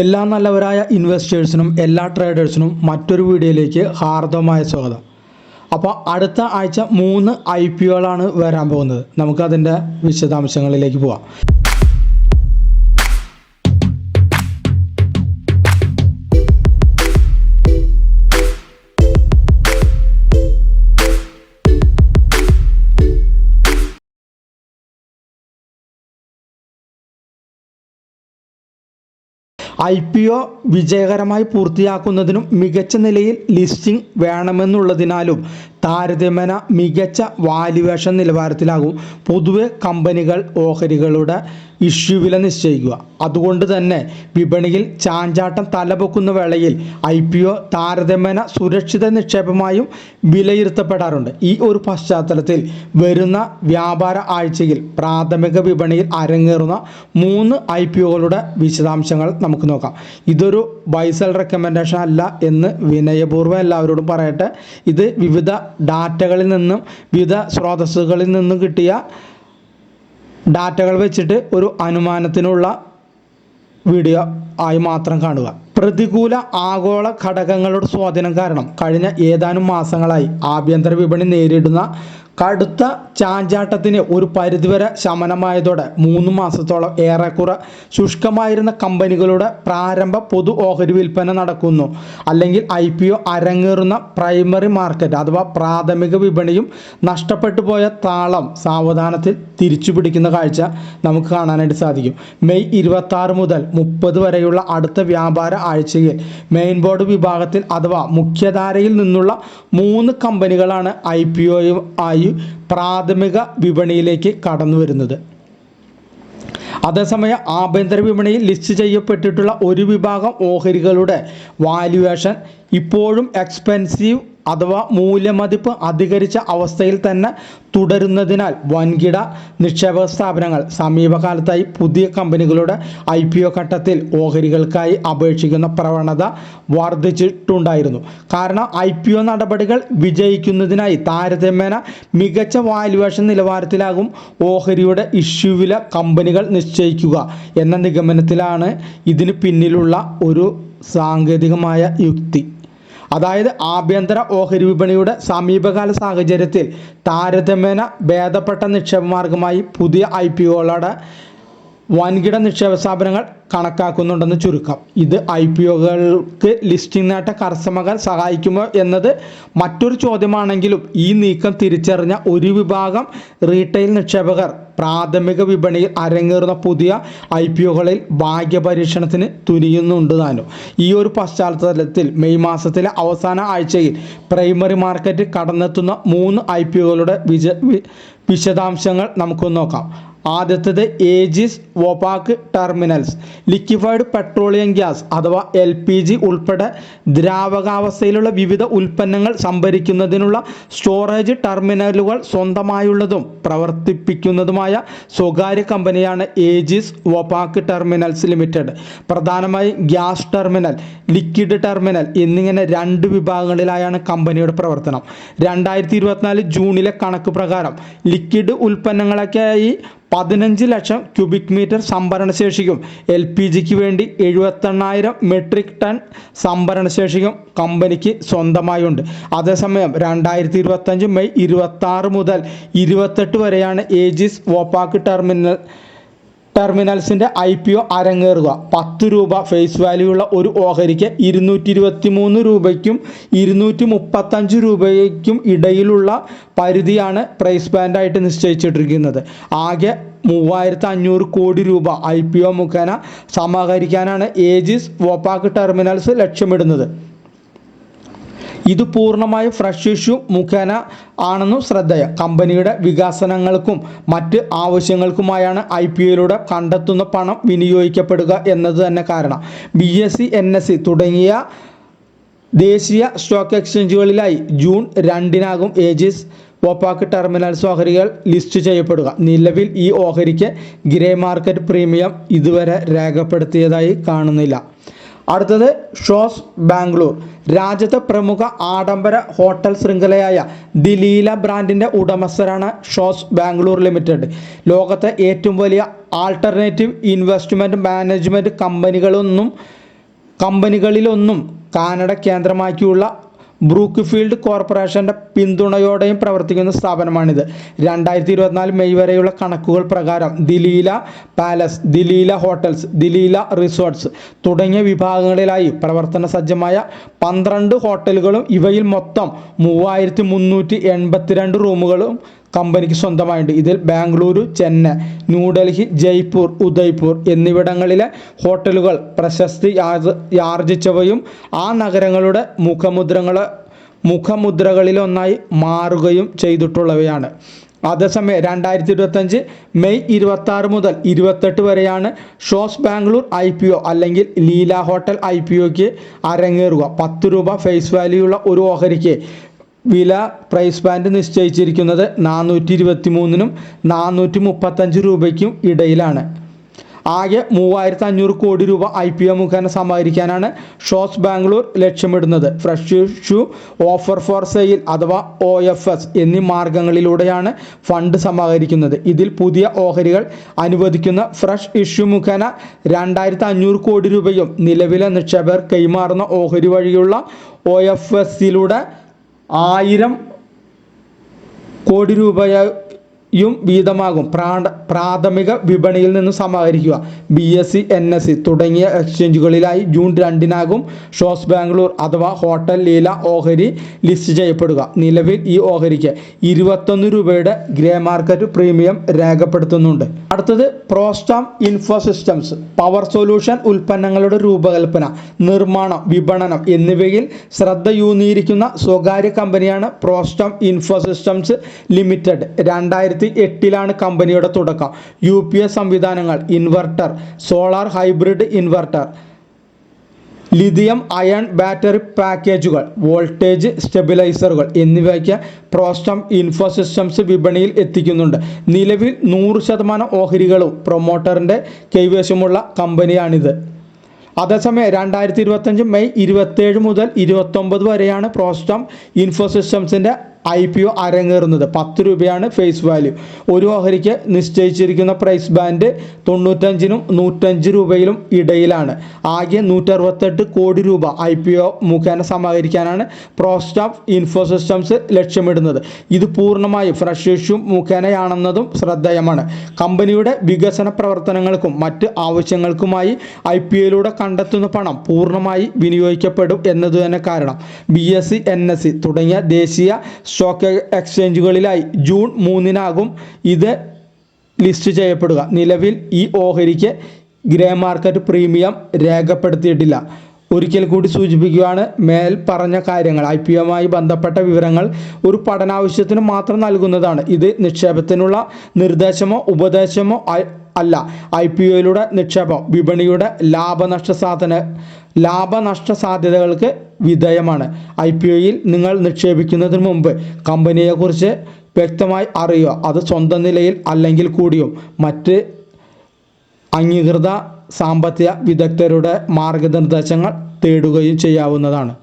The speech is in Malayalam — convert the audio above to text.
എല്ലാ നല്ലവരായ ഇൻവെസ്റ്റേഴ്സിനും എല്ലാ ട്രേഡേഴ്സിനും മറ്റൊരു വീഡിയോയിലേക്ക് ഹാർദവമായ സ്വാഗതം. അപ്പോൾ അടുത്ത ആഴ്ച മൂന്ന് ഐ പി ഒകളാണ് വരാൻ പോകുന്നത്. നമുക്കതിന്റെ വിശദാംശങ്ങളിലേക്ക് പോവാം. ഐ പി ഒ വിജയകരമായി പൂർത്തിയാക്കുന്നതിനും മികച്ച നിലയിൽ ലിസ്റ്റിംഗ് വേണമെന്നുള്ളതിനാലും താരതമ്യേന മികച്ച വാല്യുവേഷൻ നിലവാരത്തിലാകും. പൊതുവെ കമ്പനികൾ ഓഹരികളുടെ ഇഷ്യൂ വില നിശ്ചയിക്കുക. അതുകൊണ്ട് തന്നെ വിപണിയിൽ ചാഞ്ചാട്ടം തലപൊക്കുന്ന വേളയിൽ ഐ പി ഒ താരതമ്യേന സുരക്ഷിത നിക്ഷേപമായും വിലയിരുത്തപ്പെടാറുണ്ട്. ഈ ഒരു പശ്ചാത്തലത്തിൽ വരുന്ന വ്യാപാര ആഴ്ചയിൽ പ്രാഥമിക വിപണിയിൽ അരങ്ങേറുന്ന മൂന്ന് ഐ പി ഒകളുടെ വിശദാംശങ്ങൾ നമുക്ക് നോക്കാം. ഇതൊരു ബൈസൽ റെക്കമെൻഡേഷൻ അല്ല എന്ന് വിനയപൂർവം എല്ലാവരോടും പറയട്ടെ. ഇത് വിവിധ ഡാറ്റകളിൽ നിന്നും വിവിധ സ്രോതസ്സുകളിൽ നിന്നും കിട്ടിയ ഡാറ്റകൾ വെച്ചിട്ട് ഒരു അനുമാനത്തിനുള്ള വീഡിയോ ആയി മാത്രം കാണുക. പ്രതികൂല ആഗോള ഘടകങ്ങളുടെ സ്വാധീനം കാരണം കഴിഞ്ഞ ഏതാനും മാസങ്ങളായി ആഭ്യന്തര വിപണി നേരിടുന്ന കടുത്ത ചാഞ്ചാട്ടത്തിന് ഒരു പരിധിവരെ ശമനമായതോടെ മൂന്ന് മാസത്തോളം ഏറെക്കുറെ ശുഷ്കമായിരുന്ന കമ്പനികളുടെ പ്രാരംഭ പൊതു ഓഹരി വിൽപ്പന നടക്കുന്നു. അല്ലെങ്കിൽ ഐ പി ഒ അരങ്ങേറുന്ന പ്രൈമറി മാർക്കറ്റ് അഥവാ പ്രാഥമിക വിപണിയും നഷ്ടപ്പെട്ടു പോയ താളം സാവധാനത്തിൽ തിരിച്ചു പിടിക്കുന്ന കാഴ്ച നമുക്ക് കാണാനായിട്ട് സാധിക്കും. മെയ് ഇരുപത്തി മുതൽ മുപ്പത് വരെയുള്ള അടുത്ത വ്യാപാര ആഴ്ചയിൽ മെയിൻ ബോർഡ് വിഭാഗത്തിൽ അഥവാ മുഖ്യധാരയിൽ നിന്നുള്ള മൂന്ന് കമ്പനികളാണ് ഐ പി ഒയും ആയി പ്രാഥമിക വിപണിയിലേക്ക് കടന്നു വരുന്നത്. അതേസമയം ആഭ്യന്തര വിപണിയിൽ ലിസ്റ്റ് ചെയ്യപ്പെട്ടിട്ടുള്ള ഒരു വിഭാഗം ഓഹരികളുടെ വാല്യുവേഷൻ ഇപ്പോഴും എക്സ്പെൻസീവ് അഥവാ മൂല്യമതിപ്പ് അധികരിച്ച അവസ്ഥയിൽ തന്നെ തുടരുന്നതിനാൽ വൻകിട നിക്ഷേപക സ്ഥാപനങ്ങൾ സമീപകാലത്തായി പുതിയ കമ്പനികളുടെ ഐ പി ഒ ഘട്ടത്തിൽ ഓഹരികൾക്കായി അപേക്ഷിക്കുന്ന പ്രവണത വർദ്ധിച്ചിട്ടുണ്ടായിരുന്നു. കാരണം ഐ പി ഒ നടപടികൾ വിജയിക്കുന്നതിനായി താരതമ്യേന മികച്ച വാല്യുവേഷൻ നിലവാരത്തിലാകും ഓഹരിയുടെ ഇഷ്യൂ വില കമ്പനികൾ നിശ്ചയിക്കുക എന്ന നിഗമനത്തിലാണ് ഇതിന് പിന്നിലുള്ള ഒരു സാങ്കേതികമായ യുക്തി. അതായത് ആഭ്യന്തര ഓഹരി വിപണിയുടെ സമീപകാല സാഹചര്യത്തിൽ താരതമ്യേന ഭേദപ്പെട്ട നിക്ഷേപ മാർഗമായി പുതിയ ഐ പി ഒകളുടെ വൻകിട നിക്ഷേപ സ്ഥാപനങ്ങൾ കണക്കാക്കുന്നുണ്ടെന്ന് ചുരുക്കം. ഇത് ഐ പി ഒകൾക്ക് ലിസ്റ്റിംഗ് നേട്ട കർശമകൾ സഹായിക്കുമോ എന്നത് മറ്റൊരു ചോദ്യമാണെങ്കിലും ഈ നീക്കം തിരിച്ചറിഞ്ഞ ഒരു വിഭാഗം റീറ്റെയിൽ നിക്ഷേപകർ പ്രാഥമിക വിപണിയിൽ അരങ്ങേറുന്ന പുതിയ ഐ പി ഒകളിൽ ഭാഗ്യപരീക്ഷണത്തിന് തുനിയുന്നുണ്ട് താനും ഈ ഒരു പശ്ചാത്തലത്തിൽ മെയ് മാസത്തിലെ അവസാന ആഴ്ചയിൽ പ്രൈമറി മാർക്കറ്റ് കടന്നെത്തുന്ന മൂന്ന് ഐ പി ഒകളുടെ വിജ വിശദാംശങ്ങൾ നമുക്കൊന്ന് നോക്കാം. ആദ്യത്തേത് Aegis Vopak terminals liquefied petroleum gas അഥവാ എൽ പി ജി ഉൾപ്പെടെ ദ്രാവകാവസ്ഥയിലുള്ള വിവിധ ഉൽപ്പന്നങ്ങൾ സംഭരിക്കുന്നതിനുള്ള സ്റ്റോറേജ് ടെർമിനലുകൾ സ്വന്തമായുള്ളതും പ്രവർത്തിപ്പിക്കുന്നതുമായ സ്വകാര്യ കമ്പനിയാണ് ഏജിസ് വോപാക്ക് ടെർമിനൽസ് ലിമിറ്റഡ് പ്രധാനമായും ഗ്യാസ് ടെർമിനൽ ലിക്വിഡ് ടെർമിനൽ എന്നിങ്ങനെ രണ്ട് വിഭാഗങ്ങളിലായാണ് കമ്പനിയുടെ പ്രവർത്തനം. രണ്ടായിരത്തി ഇരുപത്തിനാല് ജൂണിലെ കണക്ക് പ്രകാരം ലിക്വിഡ് ഉൽപ്പന്നങ്ങളൊക്കെയായി പതിനഞ്ച് ലക്ഷം ക്യൂബിക് മീറ്റർ സംഭരണശേഷിക്കും. എൽ പി ജിക്ക് വേണ്ടി എഴുപത്തെണ്ണായിരം മെട്രിക് ടൺ സംഭരണശേഷിക്കും കമ്പനിക്ക് സ്വന്തമായുണ്ട്. അതേസമയം രണ്ടായിരത്തി ഇരുപത്തഞ്ച് മെയ് ഇരുപത്തി മുതൽ ഇരുപത്തെട്ട് വരെയാണ് ഏജിസ് വോപ്പാക്ക് ടെർമിനൽ ടെർമിനൽസിന്റെ ഐ പി ഒ അരങ്ങേറുക. പത്ത് രൂപ ഫേസ് വാല്യൂ ഉള്ള ഒരു ഓഹരിക്ക് ഇരുന്നൂറ്റി ഇരുപത്തി മൂന്ന് രൂപയ്ക്കും ഇരുന്നൂറ്റി മുപ്പത്തഞ്ച് രൂപയ്ക്കും ഇടയിലുള്ള പരിധിയാണ് പ്രൈസ് ബാൻഡായിട്ട് നിശ്ചയിച്ചിട്ടിരിക്കുന്നത്. ആകെ മൂവായിരത്തി അഞ്ഞൂറ് കോടി രൂപ ഐ പി ഒ മുഖേന സമാഹരിക്കാനാണ് ഏജിസ് വോപ്പാക്ക് ടെർമിനൽസ് ലക്ഷ്യമിടുന്നത്. ഇത് പൂർണമായും ഫ്രഷ് ഇഷ്യൂ മുഖേന ആണെന്നും ശ്രദ്ധേയം. കമ്പനിയുടെ വികസനങ്ങൾക്കും മറ്റ് ആവശ്യങ്ങൾക്കുമായാണ് ഐ പി ഒയിലൂടെ കണ്ടെത്തുന്ന പണം വിനിയോഗിക്കപ്പെടുക എന്നത് തന്നെ കാരണം. B S C N S C തുടങ്ങിയ ദേശീയ സ്റ്റോക്ക് എക്സ്ചേഞ്ചുകളിലായി ജൂൺ രണ്ടിനാകും ഏജിസ് ഓപ്പാക്ക് ടെർമിനൽസ് ഓഹരികൾ ലിസ്റ്റ് ചെയ്യപ്പെടുക. നിലവിൽ ഈ ഓഹരിക്ക് ഗ്രേ മാർക്കറ്റ് പ്രീമിയം ഇതുവരെ രേഖപ്പെടുത്തിയതായി കാണുന്നില്ല. അടുത്തത് ഷോസ് ബാംഗ്ലൂർ. രാജ്യത്തെ പ്രമുഖ ആഡംബര ഹോട്ടൽ ശൃംഖലയായ ദിലീല ബ്രാൻഡിന്റെ ഉടമസ്ഥരാണ് ഷോസ് ബാംഗ്ലൂർ ലിമിറ്റഡ്. ലോകത്തെ ഏറ്റവും വലിയ ആൾട്ടർനേറ്റീവ് ഇൻവെസ്റ്റ്മെന്റ് മാനേജ്മെന്റ് കമ്പനികളൊന്നും കമ്പനികളിലൊന്നും കാനഡ കേന്ദ്രമാക്കിയുള്ള ബ്രൂക്ക് ഫീൽഡ് കോർപ്പറേഷന്റെ പിന്തുണയോടെയും പ്രവർത്തിക്കുന്ന സ്ഥാപനമാണിത്. രണ്ടായിരത്തി ഇരുപത്തിനാല് മെയ് വരെയുള്ള കണക്കുകൾ പ്രകാരം Dileela palace Dileela hotels Dileela resorts തുടങ്ങിയ വിഭാഗങ്ങളിലായി പ്രവർത്തന സജ്ജമായ പന്ത്രണ്ട് ഹോട്ടലുകളും ഇവയിൽ മൊത്തം മൂവായിരത്തി റൂമുകളും കമ്പനിക്ക് സ്വന്തമായുണ്ട് ഇതിൽ ബാംഗ്ലൂരു ചെന്നൈ ന്യൂഡൽഹി ജയ്പൂർ ഉദയ്പൂർ എന്നിവിടങ്ങളിലെ ഹോട്ടലുകൾ പ്രശസ്തി ആർജിച്ചവയും ആ നഗരങ്ങളുടെ മുഖമുദ്രങ്ങൾ മുഖമുദ്രകളിലൊന്നായി മാറുകയും ചെയ്തിട്ടുള്ളവയാണ്. അതേസമയം രണ്ടായിരത്തി ഇരുപത്തഞ്ച് മെയ് ഇരുപത്തി ആറ് മുതൽ ഇരുപത്തെട്ട് വരെയാണ് ഷോസ് ബാംഗ്ലൂർ ഐ പി ഒ അല്ലെങ്കിൽ ലീല ഹോട്ടൽ ഐ പി ഒക്ക് അരങ്ങേറുക. പത്ത് രൂപ ഫേസ് വാല്യൂ ഉള്ള ഒരു ഓഹരിക്ക് വില പ്രൈസ് ബാൻഡ് നിശ്ചയിച്ചിരിക്കുന്നത് നാനൂറ്റി ഇരുപത്തി മൂന്നിനും നാനൂറ്റി മുപ്പത്തഞ്ച് രൂപയ്ക്കും ഇടയിലാണ്. ആകെ മൂവായിരത്തി അഞ്ഞൂറ് കോടി രൂപ ഐ പി ഒ മുഖേന സമാഹരിക്കാനാണ് ഷോസ് ബാംഗ്ലൂർ ലക്ഷ്യമിടുന്നത്. Fresh issue offer for sale അഥവാ ഒ എഫ് എസ് എന്നീ മാർഗങ്ങളിലൂടെയാണ് ഫണ്ട് സമാഹരിക്കുന്നത്. ഇതിൽ പുതിയ ഓഹരികൾ അനുവദിക്കുന്ന ഫ്രഷ് ഇഷ്യൂ മുഖേന രണ്ടായിരത്തി അഞ്ഞൂറ് കോടി രൂപയും നിലവിലെ നിക്ഷേപകർ കൈമാറുന്ന ഓഹരി വഴിയുള്ള ഒ എഫ് എസിലൂടെ ആയിരം കോടി രൂപയും വീതമാകും പ്രാഥമിക വിപണിയിൽ നിന്ന് സമാഹരിക്കുക. B S C N S C തുടങ്ങിയ എക്സ്ചേഞ്ചുകളിലായി ജൂൺ രണ്ടിനാകും ഷോസ് ബാംഗ്ലൂർ അഥവാ ഹോട്ടൽ ലീല ഓഹരി ലിസ്റ്റ് ചെയ്യപ്പെടുക. നിലവിൽ ഈ ഓഹരിക്ക് ഇരുപത്തൊന്ന് രൂപയുടെ ഗ്രേ മാർക്കറ്റ് പ്രീമിയം രേഖപ്പെടുത്തുന്നുണ്ട്. അടുത്തത് Prostarm info systems power solution ഉൽപ്പന്നങ്ങളുടെ രൂപകൽപ്പന നിർമ്മാണം വിപണനം എന്നിവയിൽ ശ്രദ്ധയൂന്നിയിരിക്കുന്ന സ്വകാര്യ കമ്പനിയാണ് പ്രോസ്റ്റാം ഇൻഫോ സിസ്റ്റംസ് ലിമിറ്റഡ്. രണ്ടായിരത്തി എട്ടിലാണ് കമ്പനിയുടെ തുടക്കം. യു പി എസ് സംവിധാനങ്ങൾ inverter solar hybrid inverter lithium ion battery പാക്കേജുകൾ വോൾട്ടേജ് സ്റ്റെബിലൈസറുകൾ എന്നിവയ്ക്ക് പ്രോസ്റ്റം ഇൻഫോസിസ്റ്റംസ് വിപണിയിൽ എത്തിക്കുന്നുണ്ട്. നിലവിൽ നൂറ് ശതമാനം ഓഹരികളും പ്രൊമോട്ടറിന്റെ കൈവശമുള്ള കമ്പനിയാണിത്. അതേസമയം രണ്ടായിരത്തി ഇരുപത്തഞ്ച് മെയ് ഇരുപത്തേഴ് മുതൽ ഇരുപത്തൊമ്പത് വരെയാണ് പ്രോസ്റ്റം ഇൻഫോ സിസ്റ്റംസിന്റെ ഐ പി ഒ അരങ്ങേറുന്നത്. പത്ത് രൂപയാണ് ഫേസ് വാല്യൂ ഒരു ഓഹരിക്ക് നിശ്ചയിച്ചിരിക്കുന്ന പ്രൈസ് ബാൻഡ് തൊണ്ണൂറ്റഞ്ചിനും നൂറ്റഞ്ച് രൂപയിലും ഇടയിലാണ്. ആകെ നൂറ്ററുപത്തെട്ട് കോടി രൂപ ഐ പി ഒ മുഖേന സമാഹരിക്കാനാണ് പ്രോസ്റ്റാഫ് ഇൻഫോസിസ്റ്റംസ് ലക്ഷ്യമിടുന്നത്. ഇത് പൂർണമായും ഫ്രഷ് ഇഷ്യൂ മുഖേനയാണെന്നതും ശ്രദ്ധേയമാണ്. കമ്പനിയുടെ വികസന പ്രവർത്തനങ്ങൾക്കും മറ്റ് ആവശ്യങ്ങൾക്കുമായി ഐ പി ഒയിലൂടെ കണ്ടെത്തുന്ന പണം പൂർണമായി വിനിയോഗിക്കപ്പെടും എന്നത് തന്നെ കാരണം. B S C N S C തുടങ്ങിയ ദേശീയ സ്റ്റോക്ക് എക്സ്ചേഞ്ചുകളിലായി ജൂൺ മൂന്നിനാകും ഇത് ലിസ്റ്റ് ചെയ്യപ്പെടുക. നിലവിൽ ഈ ഓഹരിക്ക് ഗ്രേ മാർക്കറ്റ് പ്രീമിയം രേഖപ്പെടുത്തിയിട്ടില്ല. ഒരിക്കൽ കൂടി സൂചിപ്പിക്കുകയാണ് മേൽ പറഞ്ഞ കാര്യങ്ങൾ. ഐ പി ഒമായി ബന്ധപ്പെട്ട വിവരങ്ങൾ ഒരു പഠനാവശ്യത്തിന് മാത്രം നൽകുന്നതാണ്. ഇത് നിക്ഷേപത്തിനുള്ള നിർദ്ദേശമോ ഉപദേശമോ അല്ല. ഐ പി ഒയിലൂടെ നിക്ഷേപം വിപണിയുടെ ലാഭനഷ്ട സാധന ലാഭനഷ്ട സാധ്യതകൾക്ക് വിധേയമാണ്. ഐ പി ഒയിൽ നിങ്ങൾ നിക്ഷേപിക്കുന്നതിന് മുമ്പ് കമ്പനിയെക്കുറിച്ച് വ്യക്തമായി അറിയുക. അത് സ്വന്തം നിലയിൽ അല്ലെങ്കിൽ കൂടിയും മറ്റ് അംഗീകൃത സാമ്പത്തിക വിദഗ്ധരുടെ മാർഗനിർദ്ദേശങ്ങൾ തേടുകയും ചെയ്യാവുന്നതാണ്.